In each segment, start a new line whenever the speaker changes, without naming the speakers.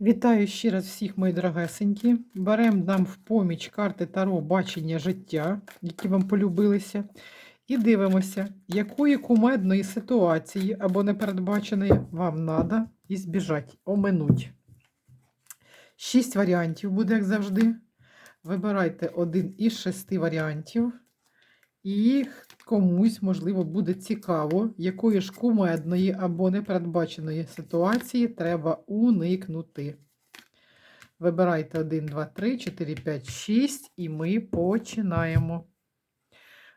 Вітаю ще раз всіх, мої дорогесенькі. Беремо нам в поміч карти Таро бачення життя, які вам полюбилися, і дивимося, якої кумедної ситуації або непередбаченої вам треба і збіжать, оминуть. Шість варіантів буде, як завжди. Вибирайте один із шести варіантів. І комусь, можливо, буде цікаво, якої ж кумедної або непередбаченої ситуації треба уникнути. Вибирайте 1, 2, 3, 4, 5, 6 і ми починаємо.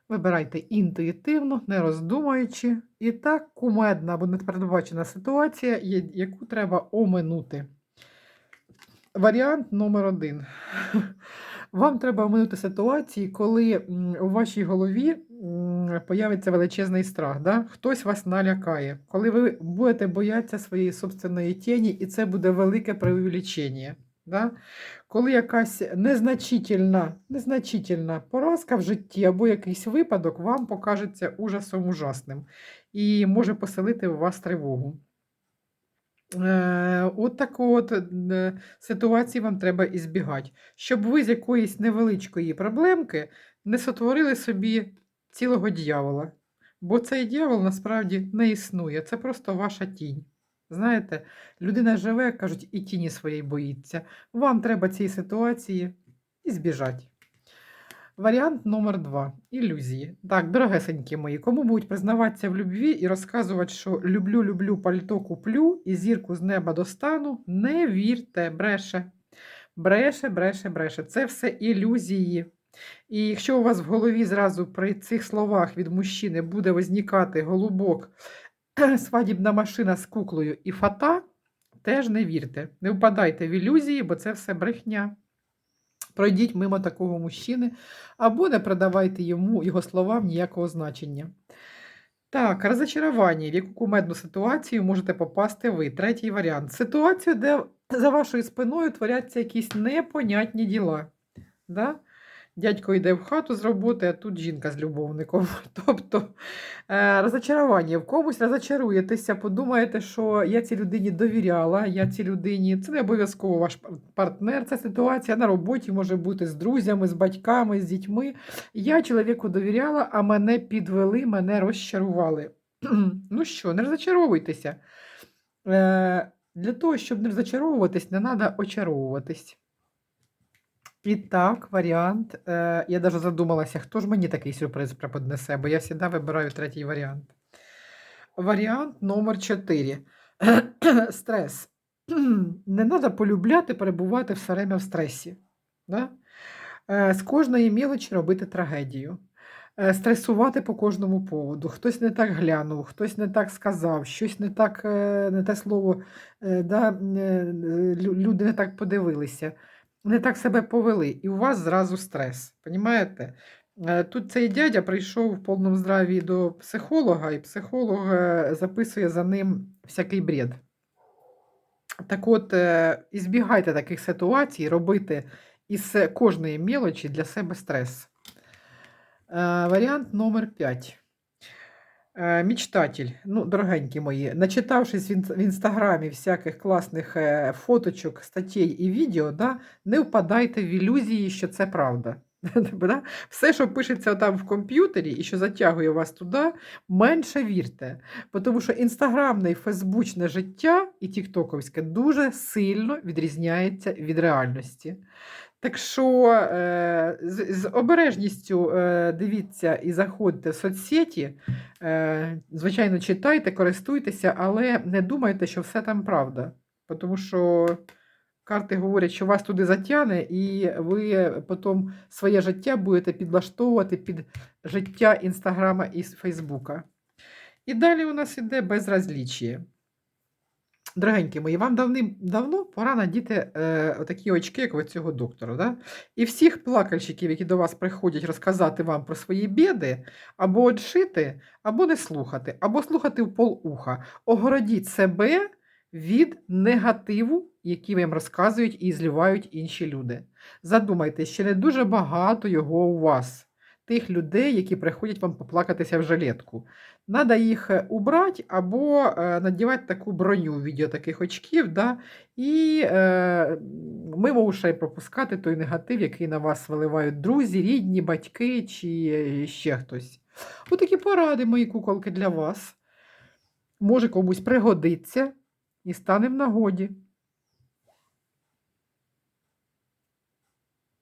Вибирайте інтуїтивно, не роздумуючи. І так, кумедна або непередбачена ситуація, яку треба оминути. Варіант номер один. Вам треба оминути ситуації, коли у вашій голові появиться величезний страх. Да? Хтось вас налякає, коли ви будете боятися своєї собственної тіні, і це буде велике преувеличення. Да? Коли якась незначительна, незначительна поразка в житті або якийсь випадок вам покажеться ужасом ужасним і може поселити в вас тривогу. Е, От таку от е, ситуації вам треба ізбігати, щоб ви з якоїсь невеличкої проблемки не сотворили собі цілого дьявола. Бо цей дьявол насправді не існує, це просто ваша тінь. Знаєте, людина живе, кажуть, і тіні своєї боїться. Вам треба цієї ситуації і. Варіант номер два. Ілюзії. Так, дорогесенькі мої, кому будуть признаватися в любві і розказувати, що люблю, люблю, пальто куплю і зірку з неба достану, не вірте, бреше. Бреше, бреше, бреше. Це все ілюзії. І якщо у вас в голові зразу при цих словах від мужчини буде возникати голубок, свадібна машина з куклою і фата, теж не вірте. Не впадайте в ілюзії, бо це все брехня. Пройдіть мимо такого мужчини, або не продавайте йому його словам ніякого значення. Так, розочарування, в яку кумедну ситуацію можете попасти ви. Третій варіант. Ситуацію, де за вашою спиною творяться якісь непонятні діла. Да? Дядько йде в хату з роботи, а тут жінка з любовником. Тобто е, розочарування, в комусь розочаруєтеся, подумаєте, що я цій людині довіряла, я цій людині, це не обов'язково ваш партнер, це ситуація на роботі може бути з друзями, з батьками, з дітьми. Я чоловіку довіряла, а мене підвели, мене розчарували. ну що, не розочаровуйтеся. Е, для того, щоб не розочаровуватись, не треба очаровуватись. І так, варіант. Е, я навіть задумалася, хто ж мені такий сюрприз преподнесе, бо я завжди вибираю третій варіант. Варіант номер 4. Стрес. Не треба полюбляти перебувати все время в стресі. Да? Е, З кожної мілочі робити трагедію. Е, Стресувати по кожному поводу. Хтось не так глянув, хтось не так сказав, щось не так, е, не те слово, да, люди не так подивилися не так себе повели, і у вас зразу стрес. Понімаєте? Е, Тут цей дядя прийшов в повному здраві до психолога, і психолог е, записує за ним всякий бред. Так от, е, ізбігайте таких ситуацій, робити із кожної мелочі для себе стрес. Варіант номер 5. Е, Мічтатель, ну, дорогенькі мої, начитавшись в ін- в інстаграмі всяких класних е, фоточок, статей і відео, да, не впадайте в ілюзії, що це правда. Все, що пишеться там в комп'ютері і що затягує вас туди, менше вірте. Тому що інстаграмне і фейсбучне життя і тіктоковське дуже сильно відрізняється від реальності. Так що е, з, з обережністю е, дивіться і заходьте в соцсеті. Е, звичайно, читайте, користуйтеся, але не думайте, що все там правда. Тому що карти говорять, що вас туди затягне, і ви потім своє життя будете підлаштовувати під життя Інстаграма і Фейсбука. І далі у нас іде безразлічіє. Дорогенькі мої, вам давним-давно пора надіти е, отакі очки, як у цього доктора. Да? І всіх плакальщиків, які до вас приходять розказати вам про свої біди, або отшити, або не слухати, або слухати в полуха. Огородіть себе від негативу, який вам розказують і зливають інші люди. Задумайте, ще не дуже багато його у вас. тих людей, які приходять вам поплакатися в жилетку. Надо їх е, убрати або е, надівати таку броню в відео таких очків, да, і е, мимо ушей пропускати той негатив, який на вас виливають друзі, рідні, батьки чи е, ще хтось. Отакі поради, мої куколки, для вас. Може комусь пригодиться і стане в нагоді.